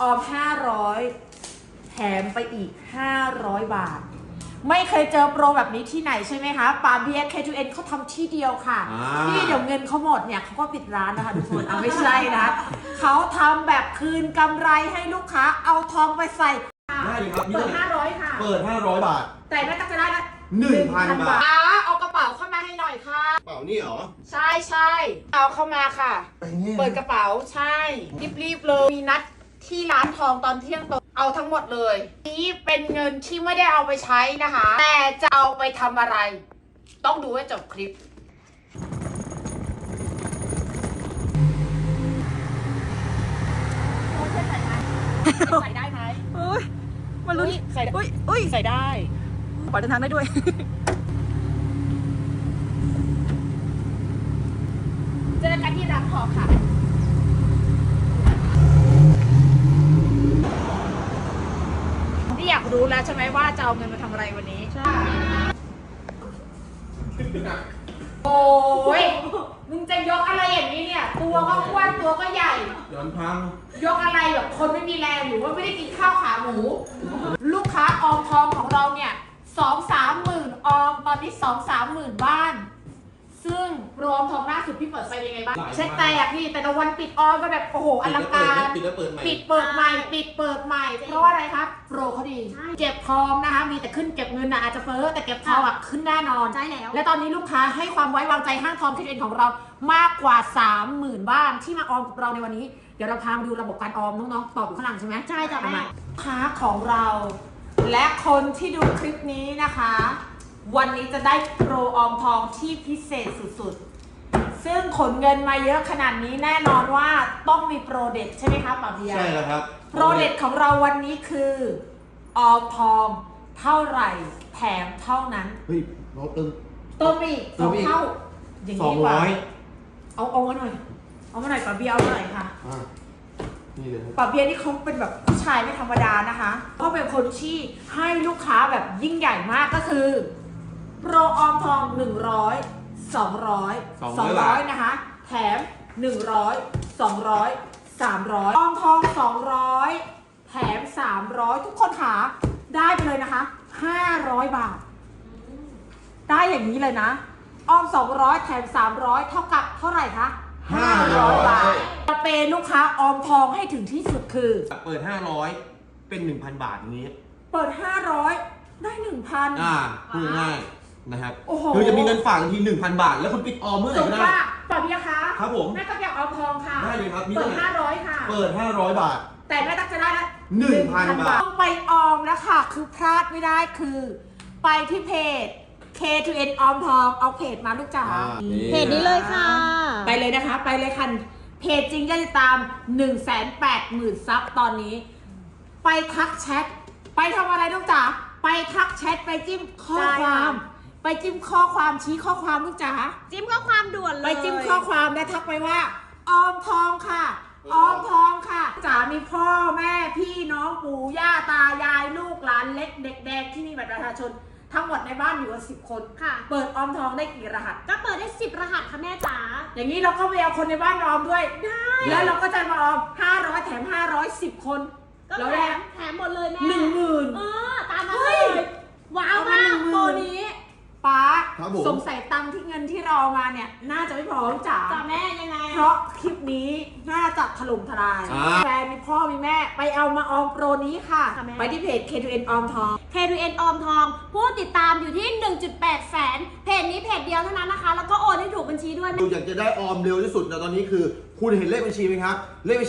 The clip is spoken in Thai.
ออม500 แถมไปอีก 500 บาท ไม่เคยเจอโปรแบบนี้ที่ไหนใช่ไหมคะปาล์มพีเอส K2N เขาทำที่เดียวค่ะ อ่า ที่เดี๋ยวเงินเขาหมดเนี่ยเขาก็ปิดร้านนะคะทุกคนเอาไม่ใช่นะเขาทำแบบคืนกำไรให้ลูกค้าเอาทองไปใส่ได้เลยครับนี่เปิดเลย500 ค่ะ เปิด 500 บาท แต่แม่ตักจะได้ละ1,000 บาท อ่เอากระเป๋าเข้ามาให้หน่อยค่ะ เปล่านี่เหรอใช่ใช่เอาเข้ามาค่ะไปเนี่ยเปิดกระเป๋าใช่รีบๆเลยมีนัด ที่ร้านทองตอนเที่ยงตรงเอาทั้งหมดเลย นี้เป็นเงินที่ไม่ได้เอาไปใช้นะคะ แต่จะเอาไปทำอะไร ต้องดูให้จบคลิปใส่ได้ไหมอุ้ยมันลุ้นใส่ได้อุ้ยอุ้ยใส่ได้ปล่อยเดินทางได้ด้วยเจอกันที่ร้านทองค่ะ อยากรู้แล้วใช่ไหมว่าจะเอาเงินมาทำอะไรวันนี้ใช่โอ้ยมึงจะยกอะไรอย่างนี้เนี่ย ตัวก็อ้วนตัวก็ใหญ่ ย้อนพัง ยกอะไรแบบคนไม่มีแรงหรือว่าไม่ได้กินข้าวขาหมู ลูกค้าออมทองของเราเนี่ยสองสามหมื่นออมตอนนี้สองสามหมื่นบ้านซึ่ง รวมทองล่าสุดพี่เปิดไปยังไงบ้างหลายเช็คแตกพี่แต่ละวันปิดออมก็แบบโอ้โหอลังการ ปิดแล้วเปิดใหม่ปิดเปิดใหม่ ปิดเปิดใหม่ เพราะว่าอะไรครับโปรเขาดีเก็บทองนะคะ มีแต่ขึ้นเก็บเงินนะอาจจะเฟ้อแต่เก็บทองอะขึ้นแน่นอน ใช่แล้ว และตอนนี้ลูกค้าให้ความไว้วางใจห้างทองคิดเอ็นของเรามากกว่า 30,000 บ้านที่มาออมกับเราในวันนี้ เดี๋ยวเราพามาดูระบบการออมน้องๆตอบอยู่ข้างหลังใช่ไหมใช่จ้ะแม่ เอาาลูกค้าของเรา และคนที่ดูคลิปนี้นะคะ วันนี้จะได้โปรออมทองที่พิเศษสุดๆ ซึ่งขนเงินมาเยอะขนาดนี้แน่นอนว่าต้องมีโปรเด็ดใช่ไหมคะป๋าเบียร์ใช่แล้วครับ โปรเด็ดของเราวันนี้คือออมทองเท่าไหร่แถมเท่านั้นเฮ้ยเราเติมเติมอีกสเติอมงอีกเท่าอย่างสองนี้ดีกว่าร้อยเอาเอามาหน่อย เอามาหน่อยป๋าเบียร์เอามาหน่อยค่ะ อ่านี่เลยครับป๋าเบียร์นี่เขาเป็นแบบผู้ชายไม่ธรรมดานะคะเขาเป็นคนที่ให้ลูกค้าแบบยิ่งใหญ่มากก็คือโปรออมทอง 100 200 200นะคะ แถม 100 200 300ออมทอง 200 แถม 300 ทุกคนค่ะได้ไปเลยนะคะ 500 บาท ได้อย่างนี้เลยนะ ออม 200 แถม 300 เท่ากับเท่าไหร่คะ 500 บาทจะเป็นลูกค้าออมทองให้ถึงที่สุดคือ เปิด 500 เป็น 1,000 บาทอย่างนี้ เปิด 500 ได้ 1,000อ่าพูดง่ายๆ นะครับโอ้โห คือจะมีเงินฝากทันที1,000 บาท แล้วคุณปิดออมเมื่อไหสร่มก็มติได้ว่าป๋าเบียร์คะครับผมแม่ตักอยากออมทองค่ะได้เลยครับมีเปิดเท่าไหร่500ค่ะ เปิด 500 บาท แต่แม่ตักจะได้ละ1,000 บาท ต้องไปออมแล้วค่ะ คือพลาดไม่ได้คือ ไปที่เพจ K2N ออมทองเอาเพจมาลูกจ๋า อ่านี่ เพจนี้เลยค่ะ ไปเลยนะคะ ไปเลยค่ะ เพจจริงจะติดตาม 1 8 0 0 0 0ซับตอนนี้ ไปทักแชท ไปทำอะไรลูกจ๋าไปทักแชท ไปจิ้มข้อใช่คค่ะวาม ไปจิ้มข้อความชี้ข้อความลูกจ๋าจิ้มข้อความด่วนเลยไปจิ้มข้อความและทักไปว่า ออมทองค่ะ ออมทองค่ะจ๋ามีพ่อแม่พี่น้องปู่ย่าตายายลูกหลานเล็กเด็กแดงที่มีบัตรประชาชนทั้งหมดในบ้านอยู่กันสิบคน ค่ะ เปิดออมทองได้กี่รหัส ก็เปิดได้สิบรหัสค่ะแม่จ๋า อย่างนี้เราก็ไปเอาคนในบ้านมาออมด้วย ได้ แล้วเราก็จะมาออม500แถม500 10คนก็แล้วแถได้มแถมหมดเลยแม่หนึ่งหมื่นเออ ตามมาเฮ้เลยยว้าวเอามามากหนึ่งหมื่นโปรนี้ป้า ครับผม สงสัยตังค์ที่เงินที่เราเอามาเนี่ย น่าจะไม่พอจ๋าจ้าแม่ยังไงเพราะคลิปนี้น่าจะถล่มทลายอ่า แฟนมีพ่อมีแม่ ไปเอามาออมโปรนี้ค่ะ ค่ะแม่ ไปที่เพจ K2N ออมทอง K2N ออมทอง ผู้ติดตามอยู่ที่ 1.8 แสน เพจนี้เพจเดียวเท่านั้นนะคะ แล้วก็โอนให้ถูกบัญชีด้วย ดูอยากจะได้ออมเร็วที่สุดนะตอนนี้คือ คุณเห็นเลขบัญชีไหมครับเลขบัญชี